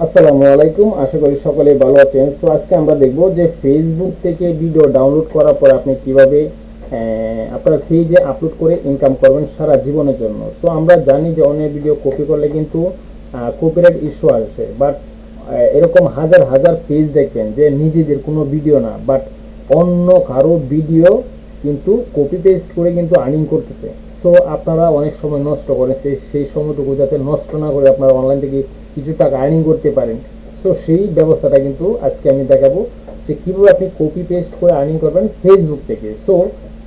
আসসালামু আলাইকুম। আশা করি সকলেই ভালো আছেন। সো, আজকে আমরা দেখব যে ফেসবুক থেকে ভিডিও ডাউনলোড করার পর আপনি কীভাবে আপনার পেজে আপলোড করে ইনকাম করবেন সারা জীবনের জন্য। সো, আমরা জানি যে অনেক ভিডিও কপি করলে কিন্তু কপিরাইট ইস্যু আসে। বাট এরকম হাজার হাজার পেজ দেখবেন যে নিজেদের কোনো ভিডিও না। বাট অন্য কারও ভিডিও কিন্তু কপি পেস্ট করে কিন্তু আর্নিং করতেছে। সো আপনারা অনেক সময় নষ্ট করেন সেই সেই সময়টুকু যাতে নষ্ট না করে আপনারা অনলাইন থেকে কিছু টাকা আর্নিং করতে পারেন। সো সেই ব্যবস্থাটা কিন্তু আজকে আমি দেখাবো যে কীভাবে আপনি কপি পেস্ট করে আর্নিং করবেন ফেসবুক থেকে। সো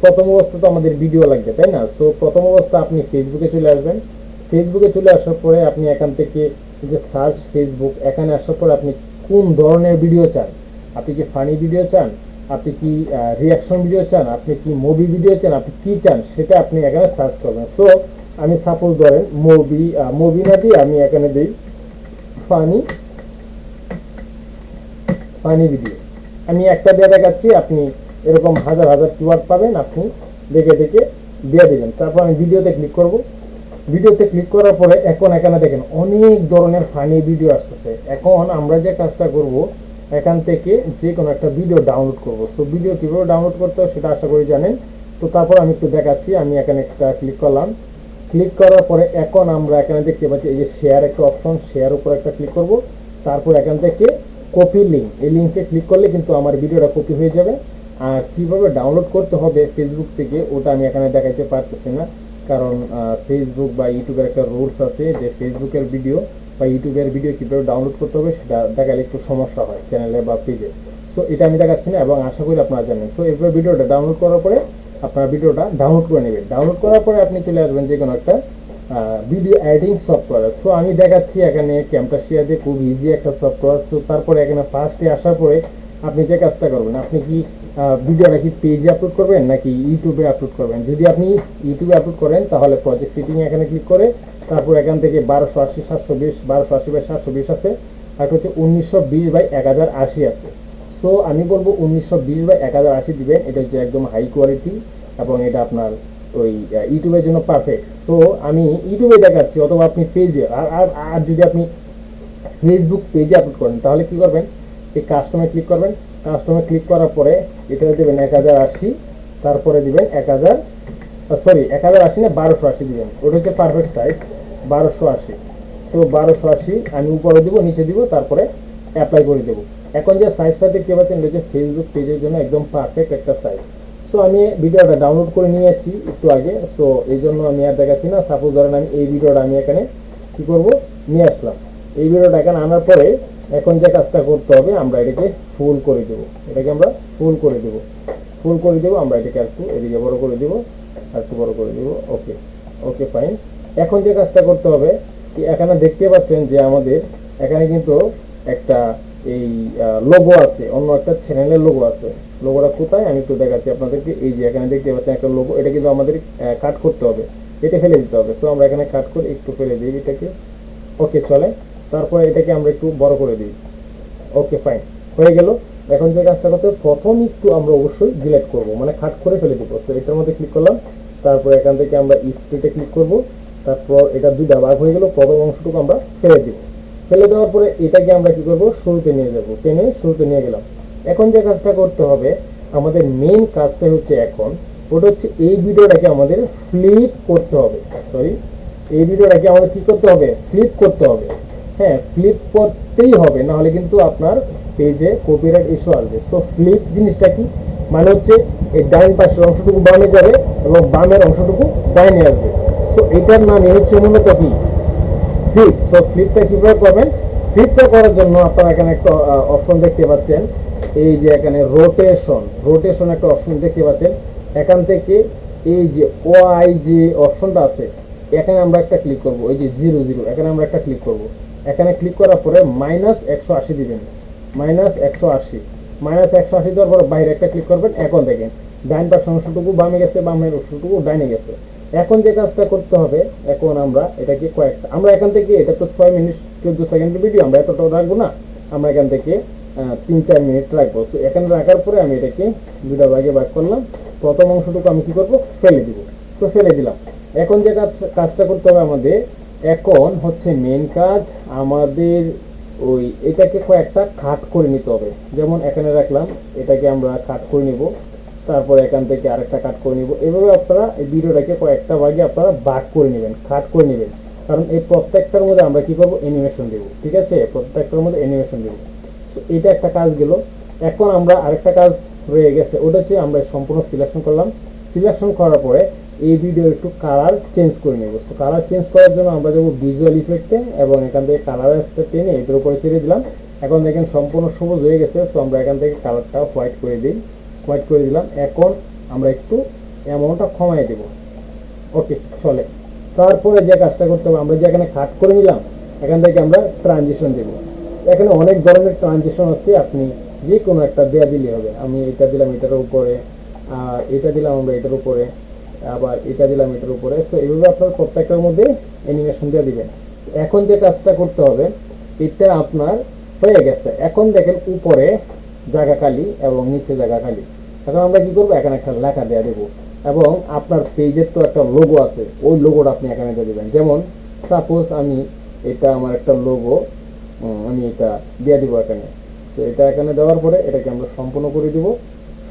প্রথম অবস্থা তো আমাদের ভিডিও লাগবে, তাই না? সো প্রথম অবস্থা আপনি ফেসবুকে চলে আসবেন। ফেসবুকে চলে আসার পরে আপনি এখান থেকে যে সার্চ ফেসবুক এখানে আসার পরে আপনি কোন ধরনের ভিডিও চান? আপনি কি ফানি ভিডিও চান? আপনি কি রিয়াকশন ভিডিও চান? আপনি কি মুভি ভিডিও চান? আপনি কি চান? সেটা আপনি এখানে সার্চ করবেন। সো আমি সাপোজ ধরেন মুভি মুভি না দিয়ে আমি এখানে দিই ফানি ফানি ভিডিও আমি একটা দিয়ে দেখাচ্ছি, আপনি এরকম হাজার হাজার কিওয়ার্ড পাবেন, আপনি দেখে দেখে দিয়ে দেবেন। তারপর আমি ভিডিওতে ক্লিক করব। ভিডিওতে ক্লিক করার পরে এখন এখানে দেখেন অনেক ধরনের ফানি ভিডিও আসতেছে। এখন আমরা যে কাজটা করব এখান থেকে যে কোনো একটা ভিডিও ডাউনলোড করব। সো ভিডিও কীভাবে ডাউনলোড করতে হয় সেটা আশা করি জানেন। তো তারপর আমি একটু দেখাচ্ছি, আমি এখানে একটা ক্লিক করলাম। ক্লিক করার পরে এখন আমরা এখানে দেখতে পাচ্ছি, এই যে শেয়ার একটা অপশন শেয়ার উপর একটা ক্লিক করব। তারপর এখান থেকে কপি লিঙ্ক এই লিঙ্কে ক্লিক করলে কিন্তু আমার ভিডিওটা কপি হয়ে যাবে। আর কীভাবে ডাউনলোড করতে হবে ফেসবুক থেকে, ওটা আমি এখানে দেখাইতে পারতেছি না। কারণ ফেসবুক বা ইউটিউবের একটা রুলস আছে যে ফেসবুকের ভিডিও বা ইউটিউবের ভিডিও কীভাবে ডাউনলোড করতে হবে সেটা দেখালে একটু সমস্যা হয় চ্যানেলে বা পেজে সো এটা আমি দেখাচ্ছি না এবং আশা করি আপনারা জানেন। সো এভাবে ভিডিওটা ডাউনলোড করার পরে আপনার ভিডিওটা ডাউনলোড করে নেবেন। ডাউনলোড করার পরে আপনি চলে আসবেন যে কোনো একটা ভিডিও এডিটিং সফটওয়্যার সো আমি দেখাচ্ছি এখানে ক্যামটাশিয়া দিয়ে খুব ইজি একটা সফটওয়্যার সো তারপরে এখানে ফার্স্টে আসার পরে আপনি যে কাজটা করবেন, আপনি কি ভিডিওটা নাকি পেজে আপলোড করবেন নাকি ইউটিউবে আপলোড করবেন? যদি আপনি ইউটিউবে আপলোড করেন, তাহলে প্রজেক্ট সিটিং এখানে ক্লিক করে তারপর এখান থেকে বারোশো আশি, সাতশো বিশ, বারোশো আশি বাই সাতশো বিশ আছে। আর হচ্ছে উনিশশো বিশ বাই এক হাজার আশি আছে। সো আমি বলব উনিশশো বিশ বাই এক হাজার আশি দিবেন। এটা হচ্ছে একদম হাই কোয়ালিটি এবং এটা আপনার ওই ইউটিউবের জন্য পারফেক্ট সো আমি ইউটিউবে দেখাচ্ছি অথবা আপনি পেজে আর আর আর যদি আপনি ফেসবুক পেজে আপলোড করেন, তাহলে কি করবেন? এই কাস্টমে ক্লিক করবেন। কাস্টমে ক্লিক করার পরে এটা দেবেন এক হাজার আশি, তারপরে দিবেন এক হাজার সরি এক হাজার আশি না বারোশো আশি দিবেন। ওটা হচ্ছে পারফেক্ট সাইজ বারোশো আশি। সো বারোশো আশি আমি উপরে দেবো, নিচে দিব, তারপরে অ্যাপ্লাই করে দেবো। এখন যে সাইজটা দেখতে পাচ্ছেন হচ্ছে ফেসবুক পেজের জন্য একদম পারফেক্ট একটা সাইজ সো আমি ভিডিওটা ডাউনলোড করে নিয়েছি একটু আগে। সো এই জন্য আমি আর দেখাচ্ছি না। সাপোজ ধরেন আমি এই ভিডিওটা আমি এখানে কি করব? নিয়ে আসলাম। এই ভিডিওটা এখানে আনার পরে এখন যে কাজটা করতে হবে, আমরা এটাকে ফুল করে দেব। এটাকে আমরা ফুল করে দেব। ফুল করে দেব, আমরা এটাকে একটু এদিকে বড় করে দেব একটু বড় করে দেব। ওকে ওকে ফাইন এখন যে কাজটা করতে হবে এখানে দেখতে পাচ্ছেন যে আমাদের এখানে কিন্তু একটা এই লোগো আছে, অন্য একটা চ্যানেলের লোগো আছে। লোগোটা কোথায়? আমি একটু দেখাচ্ছি আপনাদেরকে। এই যে এখানে দেখতে পাচ্ছেন একটা লোগো এটা কিন্তু আমাদের কাট করতে হবে। এটা ফেলে দিতে হবে। সো আমরা এখানে কাট করে একটু ফেলে দিই এটাকে। ওকে চলে তারপরে এটাকে আমরা একটু বড় করে দিই। ওকে ফাইন হয়ে গেল। এখন যে কাজটা করতে প্রথম একটু আমরা অবশ্যই ডিলেট করব। মানে কাট করে ফেলে দিব। তো এটার মধ্যে ক্লিক করলাম। তারপর এখান থেকে আমরা স্প্লিটে ক্লিক করব। তারপর এটা দুইটা ভাগ হয়ে গেল। প্রথম অংশটুকু আমরা ফেলে দিব। ফেলে দেওয়ার পরে এটাকে আমরা কি করব? শুরুতে নিয়ে যাব। টেনে শুরুতে নিয়ে গেলাম। এখন যে কাজটা করতে হবে, আমাদের মেন কাজটা হচ্ছে এখন। ওটা হচ্ছে এই ভিডিওটাকে আমাদের ফ্লিপ করতে হবে। সরি এই ভিডিওটাকে আমাদের কি করতে হবে? ফ্লিপ করতে হবে। হ্যাঁ ফ্লিপ করতেই হবে না হলে কিন্তু আপনার পেজে কপিরাইট ইস্যু আসবে। সো ফ্লিপ জিনিসটা কি? মানে হচ্ছে এই ডাইন পাশের অংশটুকু বামে যাবে এবং বামের অংশটুকু ডাইনে আসবে। সো এটার নামই হচ্ছে মূলত কি? ফ্লিপ সো ফ্লিপটা কীভাবে করবেন? ফ্লিপটা করার জন্য আপনারা এখানে একটা অপশন দেখতে পাচ্ছেন। এই যে এখানে রোটেশন রোটেশন একটা অপশন দেখতে পাচ্ছেন। এখান থেকে এই যে ওআই যে অপশনটা আছে, এখানে আমরা একটা ক্লিক করব। এই যে জিরো জিরো এখানে আমরা একটা ক্লিক করব। এখানে ক্লিক করার পরে মাইনাস একশো আশি দিবেন। মাইনাস একশো আশি। মাইনাস একশো আশি দেওয়ার পরে বাইরে একটা ক্লিক করবেন, এখন দেখেন, ডাইন পাশের অংশটুকু বামে গেছে, বামের অংশটুকু ডাইনে গেছে। এখন যে কাজটা করতে হবে, এখন আমরা এটাকে কয়েকটা আমরা এখান থেকে, এটা তো ছয় মিনিট চোদ্দ সেকেন্ডের ভিডিও আমরা এতটা রাখব না। আমরা এখান থেকে তিন চার মিনিট রাখব। সো এখানে রাখার পরে আমি এটাকে দুটা ভাগে ভাগ করলাম। প্রথম অংশটুকু আমি কি করব? ফেলে দিব। সো ফেলে দিলাম। এখন যে কাজ কাজটা করতে হবে আমাদের এখন হচ্ছে মেন কাজ আমাদের ওই এটাকে কয়েকটা খাট করে নিতে হবে। যেমন এখানে রাখলাম, এটাকে আমরা কাট করে নিব, তারপর এখান থেকে আরেকটা কাট করে নিব। এভাবে আপনারা এই ভিডিওটাকে কয়েকটা ভাগে আপনারা ভাগ করে নেবেন কাট করে নেবেন। কারণ এই প্রত্যেকটার মধ্যে আমরা কি করব? অ্যানিমেশন দেব, ঠিক আছে? প্রত্যেকটার মধ্যে অ্যানিমেশন দেব। সো এটা একটা কাজ গেল। এখন আমরা আরেকটা কাজ রয়ে গেছে, ওটা হচ্ছে আমরা সম্পূর্ণ সিলেকশন করলাম। সিলেকশন করার পরে এই ভিডিও একটু কালার চেঞ্জ করে নেব। সো কালার চেঞ্জ করার জন্য আমরা যাব ভিজুয়াল ইফেক্টে এবং এখান থেকে কালার টেনে এটার উপরে ছেড়ে দিলাম। এখন দেখেন সম্পূর্ণ সবুজ হয়ে গেছে সো আমরা এখান থেকে কালারটা হোয়াইট করে দিই। হোয়াইট করে দিলাম। এখন আমরা একটু অ্যামাউন্টটা কমাই দেব। ওকে চলে। তারপরে যে কাজটা করতে হবে, আমরা যে এখানে কাট করে নিলাম, এখান থেকে আমরা ট্রানজিশন দেব। এখানে অনেক ধরনের ট্রানজিশন আছে, আপনি যে কোনো একটা দেয়া দিলে হবে। আমি এটা দিলাম এটার উপরে আর এটা দিলাম আমরা এটার উপরে। আবার এটা দিলাম এটার উপরে। সো এইভাবে আপনার প্রত্যেকটার মধ্যে অ্যানিমেশন দিয়ে দিবেন। এখন যে কাজটা করতে হবে, এটা আপনার হয়ে গেছে। এখন দেখেন উপরে জায়গা খালি এবং নিচে জায়গা খালি। এখন আমরা কি করব? এখানে একটা লেখা দেওয়া দেবো। এবং আপনার পেজের তো একটা লোগো আছে। ওই লোগোটা আপনি এখানে দিয়ে দেবেন। যেমন সাপোজ আমি এটা আমার একটা লোগো আমি এটা দিয়ে দিব এখানে। সো এটা এখানে দেওয়ার পরে এটাকে আমরা সম্পূর্ণ করে দিব।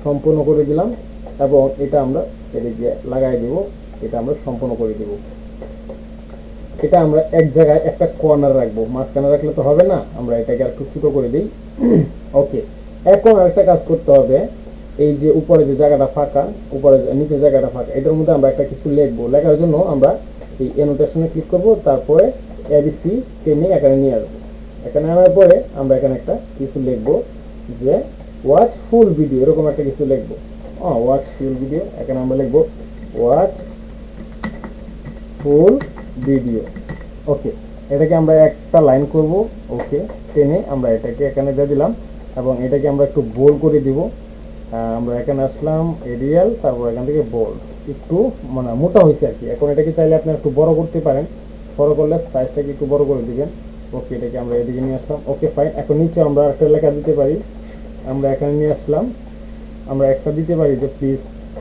সম্পূর্ণ করে দিলাম এবং এটা আমরা এদিকে লাগাই দিব, এটা আমরা সম্পূর্ণ করে দিব। এটা আমরা এক জায়গায় একটা কর্নার রাখব, মাঝখানে রাখলে তো হবে না, আমরা এটাকে আর একটু ছোটো করে দিই। ওকে এখন আরেকটা কাজ করতে হবে, এই যে উপরে যে জায়গাটা ফাঁকা, উপরে নিচে জায়গাটা ফাঁকা, এটার মধ্যে আমরা একটা কিছু লিখব। লেখার জন্য আমরা এই এনোটেশনে ক্লিক করব, তারপরে এবিসি টেনে এখানে নিয়ে আসব। এখানে আনার পরে আমরা এখানে একটা কিছু লিখব যে ওয়াচ ফুল ভিডিও এরকম একটা কিছু লিখব। হ্যাঁ ওয়াচ ফুল ভিডিও এখানে আমরা লিখব। ওয়াচ ফুল ভিডিও ওকে এটাকে আমরা একটা লাইন করব। ওকে টেনে আমরা এটাকে এখানে দিয়ে দিলাম এবং এটাকে আমরা একটু বোল্ড করে দিব। আমরা এখানে আসলাম এরিয়াল তারপর এখান থেকে বোল্ড একটু মানে মোটা হয়েছে আর কি। এখন এটাকে চাইলে আপনি একটু বড় করতে পারেন। বড় করলে সাইজটাকে একটু বড় করে দিবেন। ওকে এটাকে আমরা এদিকে নিয়ে আসলাম। ওকে ফাইন এখন নিচে আমরা একটা লেখা দিতে পারি। আমরা এখানে নিয়ে আসলাম। আমরা একটা দিতে পারি যে প্লিজ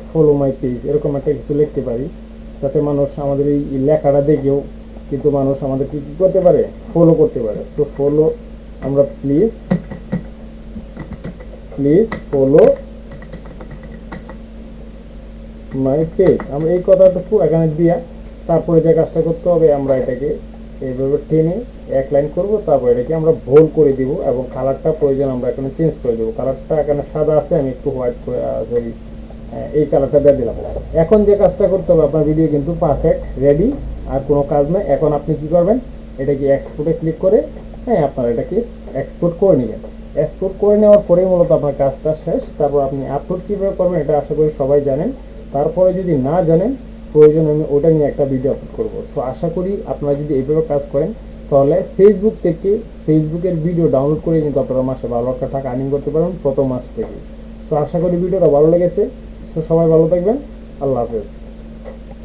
ফলো মাই পেজ এরকম একটা কিছু লিখতে পারি। যাতে মানুষ আমাদের এই লেখাটা দেখেও কিন্তু মানুষ আমাদেরকে কী করতে পারে? ফলো করতে পারে। সো ফলো আমরা please please follow my page আমরা এই কথাটুকু এখানে দিয়া তারপরে যে কাজটা করতে হবে, আমরা এটাকে এইভাবে টেনে এক লাইন করব, তারপর এটাকে আমরা ভোল করে দিব এবং কালারটা প্রয়োজন আমরা এখানে চেঞ্জ করে দেবো। কালারটা এখানে সাদা আছে, আমি একটু হোয়াইট করে সরি এই কালারটা দিয়ে দিলাম। এখন যে কাজটা করতে হবে, আপনার ভিডিও কিন্তু পারফেক্ট রেডি আর কোনো কাজ নাই। এখন আপনি কি করবেন? এটাকে এক্সপোর্টে ক্লিক করে হ্যাঁ আপনার এটাকে এক্সপোর্ট করে নেবেন। এক্সপোর্ট করে নেওয়ার পরেই মূলত আপনার কাজটা শেষ। তারপর আপনি আপলোড কীভাবে করবেন, এটা আশা করি সবাই জানেন। তারপরে যদি না জানেন প্রয়োজন আমি ওটা নিয়ে একটা ভিডিও আপলোড করব। সো আশা করি আপনারা যদি এইভাবে কাজ করেন, তাহলে ফেসবুক থেকে ফেসবুকের ভিডিও ডাউনলোড করে কিন্তু আপনারা মাসে ভালো একটা টাকা আর্নিং করতে পারেন প্রথম মাস থেকে। সো আশা করি ভিডিওটা ভালো লেগেছে। সো সবাই ভালো থাকবেন। আল্লাহ হাফেজ।